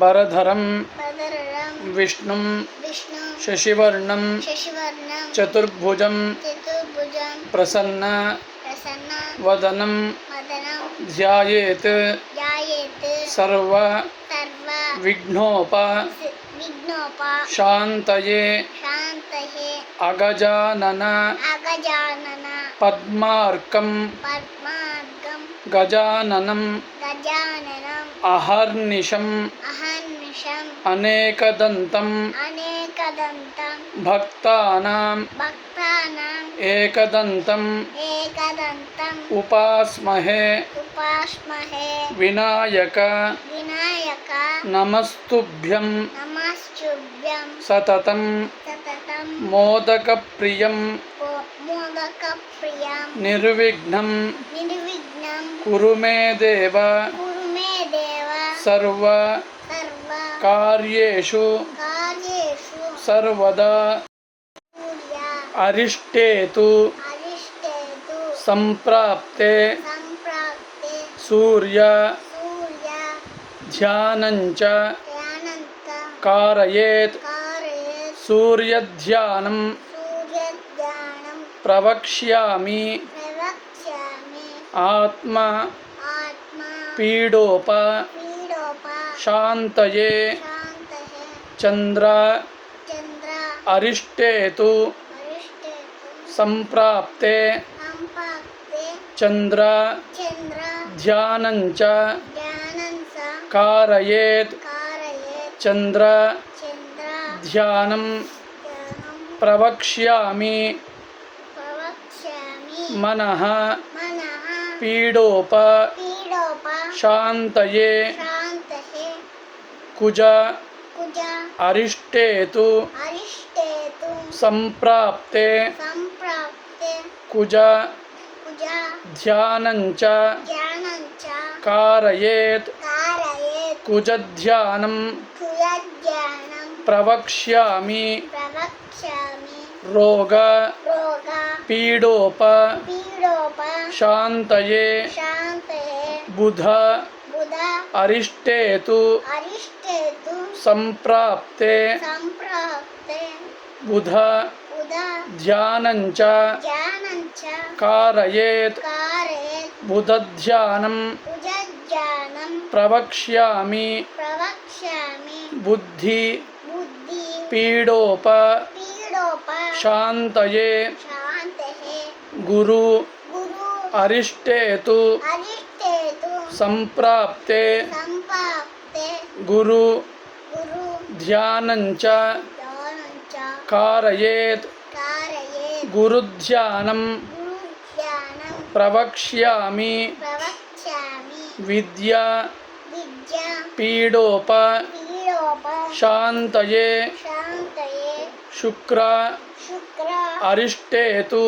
वदररं विष्णुं शशिवर्णं चतुर्भुजं प्रसन्न वदनं ध्यायेत् सर्व विघ्नोप शान्तये अगजानन पद्मार्कं गजाननं अहर्निशम्। अहर्निशम्। अनेकदन्तम् अनेकदन्तं। भक्तानां भक्तानाम्। एकदन्तम् एकदन्तम् उपास्महे। उपास्महे। विनायक। विनायक। नमस्तुभ्यं नमस्तुभ्यं सततं सततं मोदकप्रियं मोदकप्रियं निर्विघ्नं निर्विघ्नं कुरु मे देव। सर्व कार्येषु कार्येषु सर्वदा अरिष्टेतु सम्प्राप्ते सम्प्राप्ते सूर्य ध्यानञ्च कारयेत् सूर्यध्यानं प्रवक्ष्यामि आत्मा पीडोप शान्तये शान्तये चन्द्र चन्द्र अरिष्टेतु वरिष्ठेतु सम्प्राप्ते सम्पाप्ते चन्द्र चन्द्र ध्यानञ्च ज्ञानं स कारयेत् चन्द्र चन्द्र ध्यानं प्रवक्ष्यामि मनः पीडोप शान्तये कुज कुज। अरिष्टेतु सम्प्राप्ते कुज कुज। ध्यानञ्च। कारयेत्। कारयेत्। कुजध्यानं। प्रवक्ष्यामि। प्रवक्ष्यामि। रोग। रोग। पीडोप। पीडोप। शान्तये। शान्तये। बुध बुध अरिष्टेतु अरिष्टेतु सम्प्राप्ते सम्प्राप्ते बुध ध्यानञ्च ज्ञानं च कारयेत् कारयेत् बुधध्यानं उजज्ञानं प्रवक्ष्यामि प्रवक्ष्यामि बुद्धि बुद्धि पीडोप पीडोप शान्तये शान्तये गुरु गुरु अरिष्टेतु अरिष्टेतु सम्प्राप्ते सम्पाप्ते गुरु ध्यानञ्च च कारयेत् गुरुध्यानं प्रवक्ष्यामि विद्या पीडोप शान्तये शुक्र अरिष्टेतु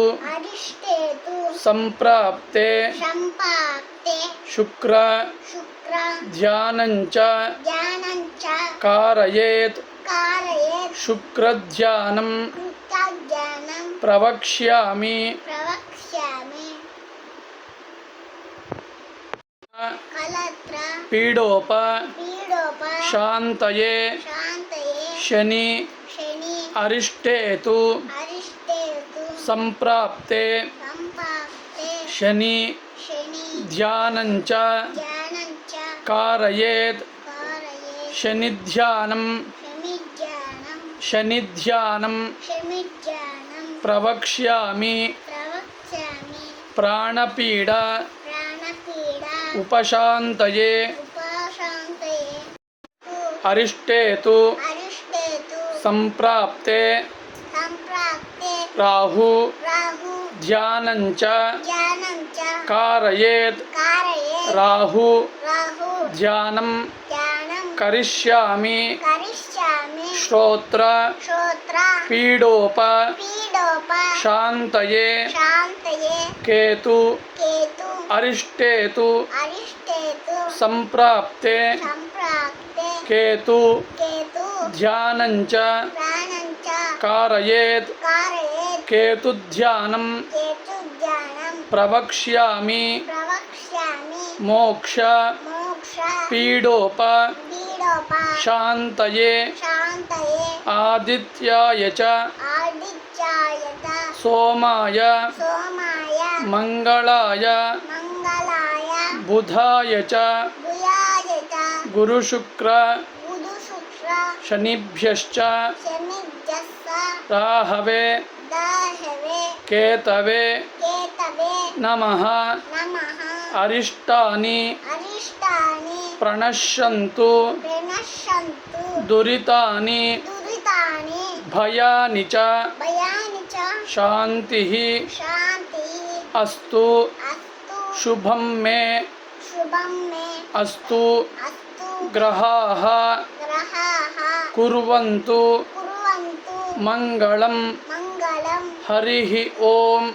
सम्प्राप्ते सम्पाप्ते शुक्र शुक्र ध्यानञ्च च कारयेत् कारयेत् शुक्रध्यानं प्रवक्ष्यामि। पीडोप शान्तये शनि अरिष्टेतु अरिष्टेतु सम्प्राप्ते शनि ध्यानञ्च च कारयेत् शनिध्यानं शनिध्यानं प्रवक्ष्यामि प्राणपीडा उपशान्तये उपशान्तये अरिष्टेतु अरिष्टेतु सम्प्राप्ते राहु ध्यानञ्च। ज्ञानं कारयेत्। राहु। ध्यानं। करिष्यामि। करिष्यामि। श्रोत्र। पीडोप। शान्तये। केतु। अरिष्टेतु। सम्प्राप्ते। सम्प्राप्ते। केतु। ध्यानञ्च। कारयेत्। कारयेत्। केतुध्यानं प्रवक्ष्यामि। मोक्ष पीडोप शान्तये। आदित्याय च। सोमाय। मङ्गलाय बुधाय च। गुरुशुक्र। शनिभ्यश्च। राहवे। केतवे केतवे नमः। अरिष्टानि प्रणश्यन्तु। दुरितानि भयानि च शान्तिः अस्तु। शुभं मे। अस्तु। ग्रहाः। कुर्वन्तु। कुर्वन्तु। मङ्गलं मङ्गलं हरिः हरि